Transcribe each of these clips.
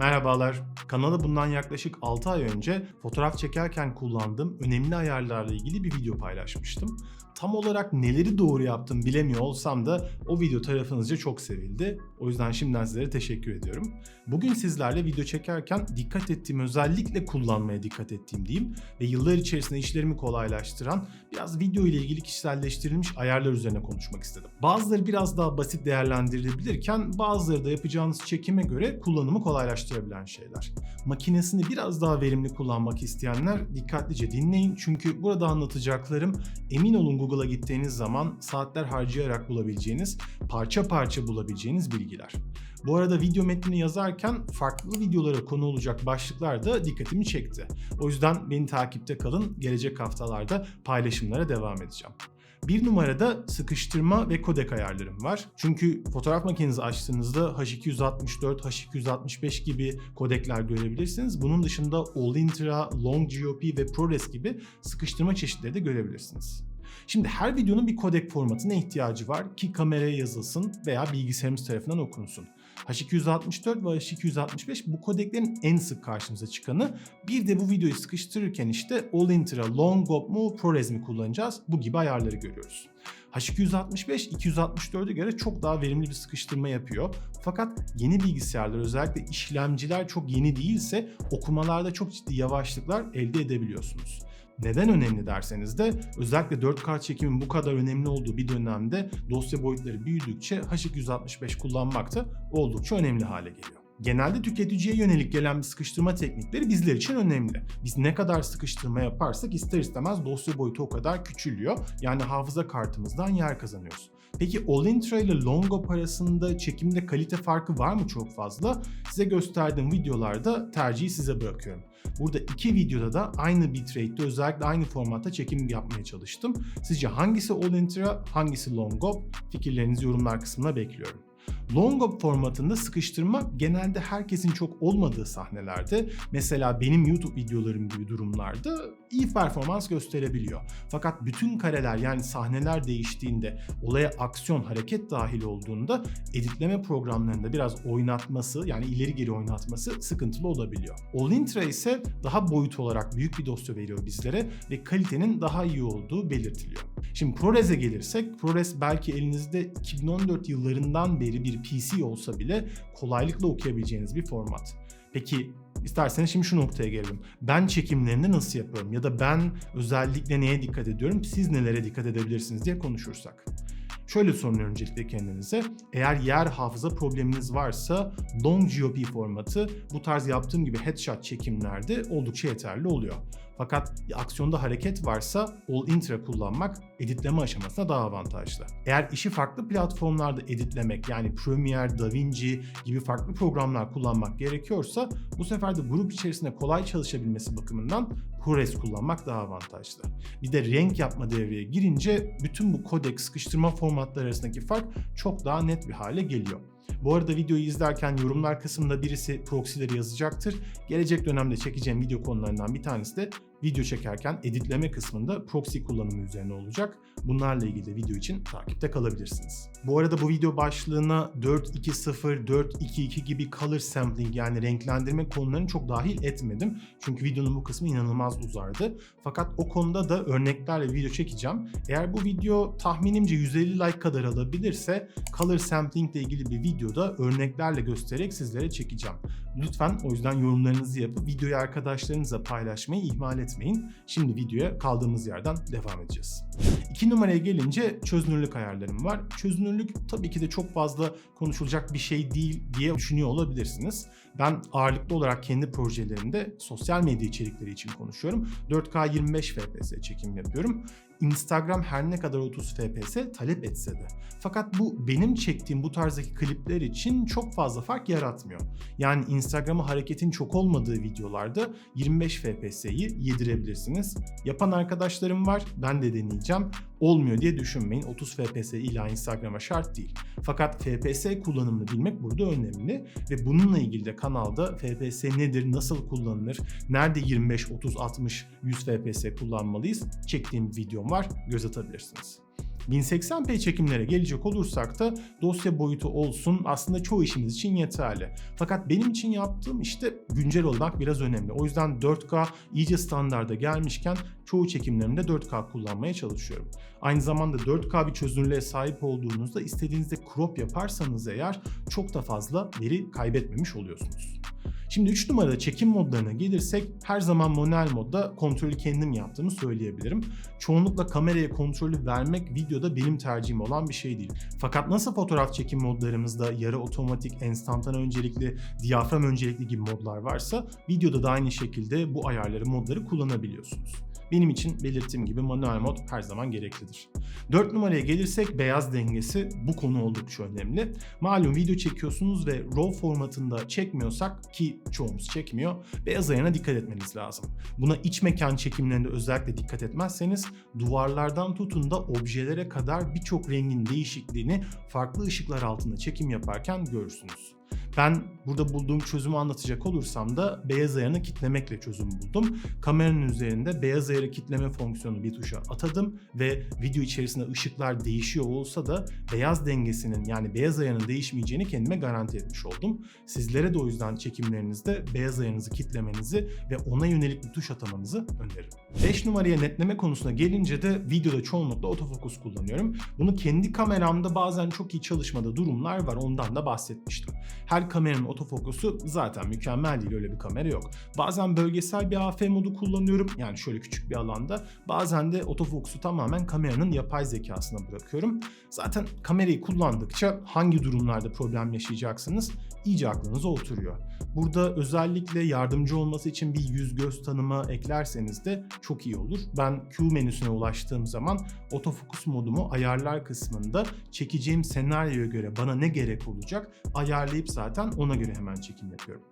Merhabalar. Kanala bundan yaklaşık 6 ay önce fotoğraf çekerken kullandığım önemli ayarlarla ilgili bir video paylaşmıştım. Tam olarak neleri doğru yaptım bilemiyor olsam da o video tarafınızca çok sevildi. O yüzden şimdiden sizlere teşekkür ediyorum. Bugün sizlerle video çekerken dikkat ettiğim özellikle kullanmaya dikkat ettiğim diyeyim ve yıllar içerisinde işlerimi kolaylaştıran biraz video ile ilgili kişiselleştirilmiş ayarlar üzerine konuşmak istedim. Bazıları biraz daha basit değerlendirilebilirken bazıları da yapacağınız çekime göre kullanımı kolaylaştırabilen şeyler. Makinesini biraz daha verimli kullanmak isteyenler dikkatlice dinleyin çünkü burada anlatacaklarım emin olun Google'a gittiğiniz zaman saatler harcayarak bulabileceğiniz, parça parça bulabileceğiniz bilgiler. Bu arada video metnini yazarken farklı videolara konu olacak başlıklar da dikkatimi çekti. O yüzden beni takipte kalın. Gelecek haftalarda paylaşımlara devam edeceğim. Bir numarada sıkıştırma ve kodek ayarlarım var. Çünkü fotoğraf makinenizi açtığınızda H264, H265 gibi kodekler görebilirsiniz. Bunun dışında All-Intra, Long GOP ve ProRes gibi sıkıştırma çeşitleri de görebilirsiniz. Şimdi her videonun bir kodek formatına ihtiyacı var ki kameraya yazılsın veya bilgisayarımız tarafından okunsun. H264 ve H265 bu kodeklerin en sık karşımıza çıkanı. Bir de bu videoyu sıkıştırırken işte All-Intra, Long GOP mu, ProRes mi kullanacağız? Bu gibi ayarları görüyoruz. H265 264'e göre çok daha verimli bir sıkıştırma yapıyor. Fakat yeni bilgisayarlar özellikle işlemciler çok yeni değilse okumalarda çok ciddi yavaşlıklar elde edebiliyorsunuz. Neden önemli derseniz de özellikle 4K çekimin bu kadar önemli olduğu bir dönemde dosya boyutları büyüdükçe H265 kullanmak da oldukça önemli hale geliyor. Genelde tüketiciye yönelik gelen bir sıkıştırma teknikleri bizler için önemli. Biz ne kadar sıkıştırma yaparsak ister istemez dosya boyutu o kadar küçülüyor. Yani hafıza kartımızdan yer kazanıyoruz. Peki All-Intra ile Longop arasında çekimde kalite farkı var mı çok fazla? Size gösterdiğim videolarda tercihi size bırakıyorum. Burada iki videoda da aynı bitrate'de özellikle aynı formatta çekim yapmaya çalıştım. Sizce hangisi All-Intra, hangisi Longop? Fikirlerinizi yorumlar kısmına bekliyorum. Longop formatında sıkıştırma genelde herkesin çok olmadığı sahnelerde mesela benim YouTube videolarım gibi durumlarda iyi performans gösterebiliyor. Fakat bütün kareler yani sahneler değiştiğinde olaya aksiyon hareket dahil olduğunda editleme programlarında biraz oynatması yani ileri geri oynatması sıkıntılı olabiliyor. All-Intra ise daha boyut olarak büyük bir dosya veriyor bizlere ve kalitenin daha iyi olduğu belirtiliyor. Şimdi ProRes'e gelirsek ProRes belki elinizde 2014 yıllarından beri bir PC olsa bile kolaylıkla okuyabileceğiniz bir format. Peki isterseniz şimdi şu noktaya gelelim. Ben çekimlerini nasıl yapıyorum ya da ben özellikle neye dikkat ediyorum, siz nelere dikkat edebilirsiniz diye konuşursak. Şöyle sorun öncelikle kendinize. Eğer yer hafıza probleminiz varsa Long GOP formatı bu tarz yaptığım gibi headshot çekimlerde oldukça yeterli oluyor. Fakat aksiyonda hareket varsa All Intra kullanmak editleme aşamasında daha avantajlı. Eğer işi farklı platformlarda editlemek yani Premiere, DaVinci gibi farklı programlar kullanmak gerekiyorsa bu sefer de grup içerisinde kolay çalışabilmesi bakımından ProRes kullanmak daha avantajlı. Bir de renk yapma devreye girince bütün bu kodek sıkıştırma formatları arasındaki fark çok daha net bir hale geliyor. Bu arada videoyu izlerken yorumlar kısmında birisi proxy'leri yazacaktır. Gelecek dönemde çekeceğim video konularından bir tanesi de video çekerken editleme kısmında proxy kullanımı üzerine olacak. Bunlarla ilgili de video için takipte kalabilirsiniz. Bu arada bu video başlığına 4.2.0, 4.2.2 gibi color sampling yani renklendirme konularını çok dahil etmedim. Çünkü videonun bu kısmı inanılmaz uzardı. Fakat o konuda da örneklerle video çekeceğim. Eğer bu video tahminimce 150 like kadar alabilirse color sampling ile ilgili bir videoda örneklerle göstererek sizlere çekeceğim. Lütfen o yüzden yorumlarınızı yapıp videoyu arkadaşlarınızla paylaşmayı ihmal etmeyin. Şimdi videoya kaldığımız yerden devam edeceğiz. İki numaraya gelince çözünürlük ayarlarım var. Çözünürlük tabii ki de çok fazla konuşulacak bir şey değil diye düşünüyor olabilirsiniz. Ben ağırlıklı olarak kendi projelerimde sosyal medya içerikleri için konuşuyorum. 4K 25 FPS çekim yapıyorum. Instagram her ne kadar 30 FPS talep etse de. Fakat bu benim çektiğim bu tarzdaki klipler için çok fazla fark yaratmıyor. Yani Instagram'a hareketin çok olmadığı videolarda 25 FPS'yi yedirebilirsiniz. Yapan arkadaşlarım var, ben de deneyeceğim. Olmuyor diye düşünmeyin. 30 FPS illa Instagram'a şart değil. Fakat FPS kullanımını bilmek burada önemli ve bununla ilgili de kanalda FPS nedir, nasıl kullanılır, nerede 25, 30, 60, 100 FPS kullanmalıyız çektiğim videom var. Göz atabilirsiniz. 1080p çekimlere gelecek olursak da dosya boyutu olsun aslında çoğu işimiz için yeterli. Fakat benim için yaptığım işte güncel olmak biraz önemli. O yüzden 4K iyice standarda gelmişken çoğu çekimlerimde 4K kullanmaya çalışıyorum. Aynı zamanda 4K bir çözünürlüğe sahip olduğunuzda istediğinizde crop yaparsanız eğer çok da fazla veri kaybetmemiş oluyorsunuz. Şimdi 3 numarada çekim modlarına gelirsek her zaman manuel modda kontrolü kendim yaptığımı söyleyebilirim. Çoğunlukla kameraya kontrolü vermek videoda benim tercihim olan bir şey değil. Fakat nasıl fotoğraf çekim modlarımızda yarı otomatik, enstantane öncelikli, diyafram öncelikli gibi modlar varsa videoda da aynı şekilde bu ayarları, modları kullanabiliyorsunuz. Benim için belirttiğim gibi manuel mod her zaman gereklidir. 4 numaraya gelirsek beyaz dengesi bu konu oldukça önemli. Malum video çekiyorsunuz ve RAW formatında çekmiyorsak ki çoğumuz çekmiyor, beyaz ayarına dikkat etmeniz lazım. Buna iç mekan çekimlerinde özellikle dikkat etmezseniz duvarlardan tutun da objelere kadar birçok rengin değişikliğini farklı ışıklar altında çekim yaparken görürsünüz. Ben burada bulduğum çözümü anlatacak olursam da beyaz ayarını kitlemekle çözüm buldum. Kameranın üzerinde beyaz ayarı kitleme fonksiyonu bir tuşa atadım ve video içerisinde ışıklar değişiyor olsa da beyaz dengesinin yani beyaz ayarının değişmeyeceğini kendime garanti etmiş oldum. Sizlere de o yüzden çekimlerinizde beyaz ayarınızı kitlemenizi ve ona yönelik bir tuş atamanızı öneririm. 5 numaraya netleme konusuna gelince de videoda çoğunlukla otofokus kullanıyorum. Bunu kendi kameramda bazen çok iyi çalışmada durumlar var ondan da bahsetmiştim. Her kameranın otofokusu zaten mükemmel değil öyle bir kamera yok. Bazen bölgesel bir AF modu kullanıyorum yani şöyle küçük bir alanda. Bazen de otofokusu tamamen kameranın yapay zekasına bırakıyorum. Zaten kamerayı kullandıkça hangi durumlarda problem yaşayacaksınız iyice aklınıza oturuyor. Burada özellikle yardımcı olması için bir yüz göz tanıma eklerseniz de çok iyi olur. Ben Q menüsüne ulaştığım zaman otofokus modumu ayarlar kısmında çekeceğim senaryoya göre bana ne gerek olacak ayarlayıp zaten ona göre hemen çekim yapıyorum.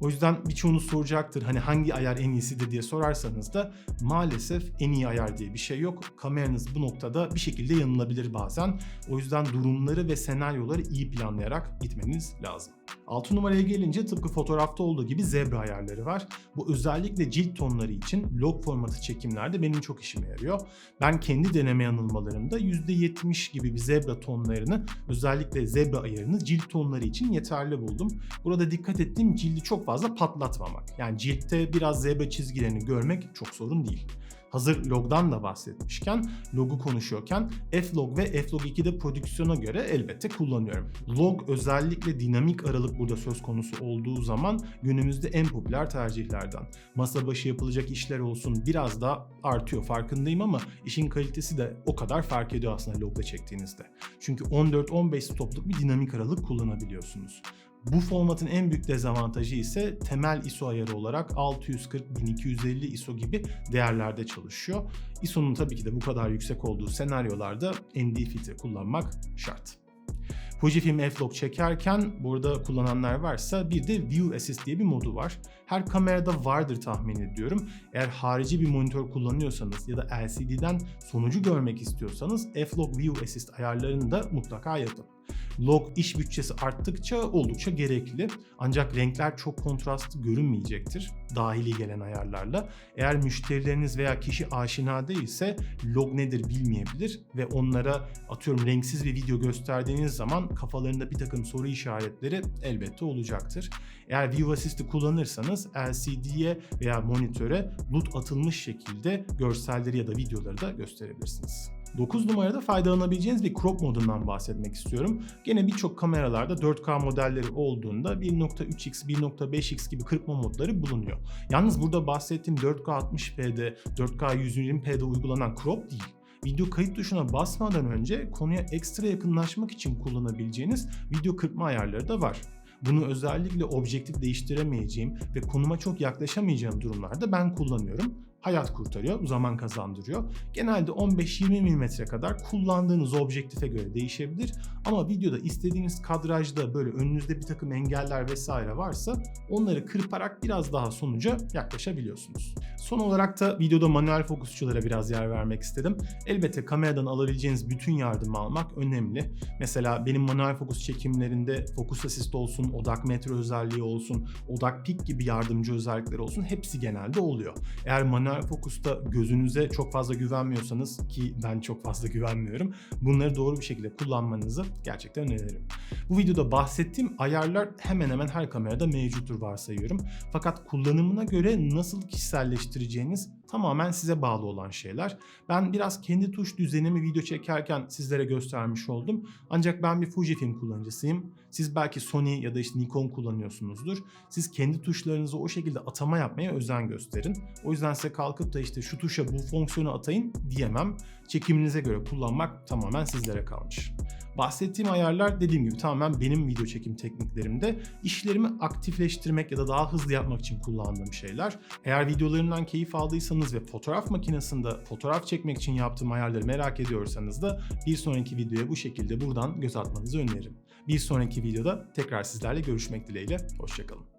O yüzden birçoğunuz soracaktır hani hangi ayar en iyisidir diye sorarsanız da maalesef en iyi ayar diye bir şey yok. Kameranız bu noktada bir şekilde yanılabilir bazen. O yüzden durumları ve senaryoları iyi planlayarak gitmeniz lazım. 6 numaraya gelince tıpkı fotoğrafta olduğu gibi zebra ayarları var. Bu özellikle cilt tonları için log formatı çekimlerde benim çok işime yarıyor. Ben kendi deneme yanılmalarımda %70 gibi bir zebra tonlarını özellikle zebra ayarını cilt tonları için yeterli buldum. Burada dikkat ettiğim cildi çok fazla patlatmamak. Yani ciltte biraz zebra çizgilerini görmek çok sorun değil. Hazır logdan da bahsetmişken, logu konuşuyorken F-log ve F-log 2'de prodüksiyona göre elbette kullanıyorum. Log özellikle dinamik aralık burada söz konusu olduğu zaman günümüzde en popüler tercihlerden. Masa başı yapılacak işler olsun biraz daha artıyor farkındayım ama işin kalitesi de o kadar fark ediyor aslında logda çektiğinizde. Çünkü 14-15 stopluk bir dinamik aralık kullanabiliyorsunuz. Bu formatın en büyük dezavantajı ise temel ISO ayarı olarak 640-1250 ISO gibi değerlerde çalışıyor. ISO'nun tabii ki de bu kadar yüksek olduğu senaryolarda ND filtre kullanmak şart. Fujifilm F-Log çekerken burada kullananlar varsa bir de View Assist diye bir modu var. Her kamerada vardır tahmin ediyorum. Eğer harici bir monitör kullanıyorsanız ya da LCD'den sonucu görmek istiyorsanız F-Log View Assist ayarlarını da mutlaka yapın. Log iş bütçesi arttıkça oldukça gerekli. Ancak renkler çok kontrastlı görünmeyecektir dahili gelen ayarlarla. Eğer müşterileriniz veya kişi aşina değilse log nedir bilmeyebilir ve onlara atıyorum renksiz bir video gösterdiğiniz zaman kafalarında bir takım soru işaretleri elbette olacaktır. Eğer View Assist'i kullanırsanız LCD'ye veya monitöre LUT atılmış şekilde görselleri ya da videoları da gösterebilirsiniz. 9 numarada faydalanabileceğiniz bir crop modundan bahsetmek istiyorum. Gene birçok kameralarda 4K modelleri olduğunda 1.3x, 1.5x gibi kırpma modları bulunuyor. Yalnız burada bahsettiğim 4K 60p'de, 4K 120p'de uygulanan crop değil video kayıt tuşuna basmadan önce konuya ekstra yakınlaşmak için kullanabileceğiniz video kırpma ayarları da var. Bunu özellikle objektif değiştiremeyeceğim ve konuma çok yaklaşamayacağım durumlarda ben kullanıyorum hayat kurtarıyor, zaman kazandırıyor. Genelde 15-20 mm kadar kullandığınız objektife göre değişebilir. Ama videoda istediğiniz kadrajda böyle önünüzde bir takım engeller vesaire varsa onları kırparak biraz daha sonuca yaklaşabiliyorsunuz. Son olarak da videoda manuel fokusçulara biraz yer vermek istedim. Elbette kameradan alabileceğiniz bütün yardımı almak önemli. Mesela benim manuel fokus çekimlerinde fokus asist olsun, odak metre özelliği olsun, odak pik gibi yardımcı özellikleri olsun hepsi genelde oluyor. Eğer manuel manuel fokusta gözünüze çok fazla güvenmiyorsanız ki ben çok fazla güvenmiyorum. Bunları doğru bir şekilde kullanmanızı gerçekten öneririm. Bu videoda bahsettiğim ayarlar hemen hemen her kamerada mevcuttur varsayıyorum. Fakat kullanımına göre nasıl kişiselleştireceğiniz tamamen size bağlı olan şeyler. Ben biraz kendi tuş düzenimi video çekerken sizlere göstermiş oldum. Ancak ben bir Fujifilm kullanıcısıyım. Siz belki Sony ya da işte Nikon kullanıyorsunuzdur. Siz kendi tuşlarınızı o şekilde atama yapmaya özen gösterin. O yüzden size kalkıp da işte şu tuşa bu fonksiyonu atayın diyemem. Çekiminize göre kullanmak tamamen sizlere kalmış. Bahsettiğim ayarlar dediğim gibi tamamen benim video çekim tekniklerimde işlerimi aktifleştirmek ya da daha hızlı yapmak için kullandığım şeyler. Eğer videolarımdan keyif aldıysanız ve fotoğraf makinesinde fotoğraf çekmek için yaptığım ayarları merak ediyorsanız da bir sonraki videoya bu şekilde buradan göz atmanızı öneririm. Bir sonraki videoda tekrar sizlerle görüşmek dileğiyle. Hoşçakalın.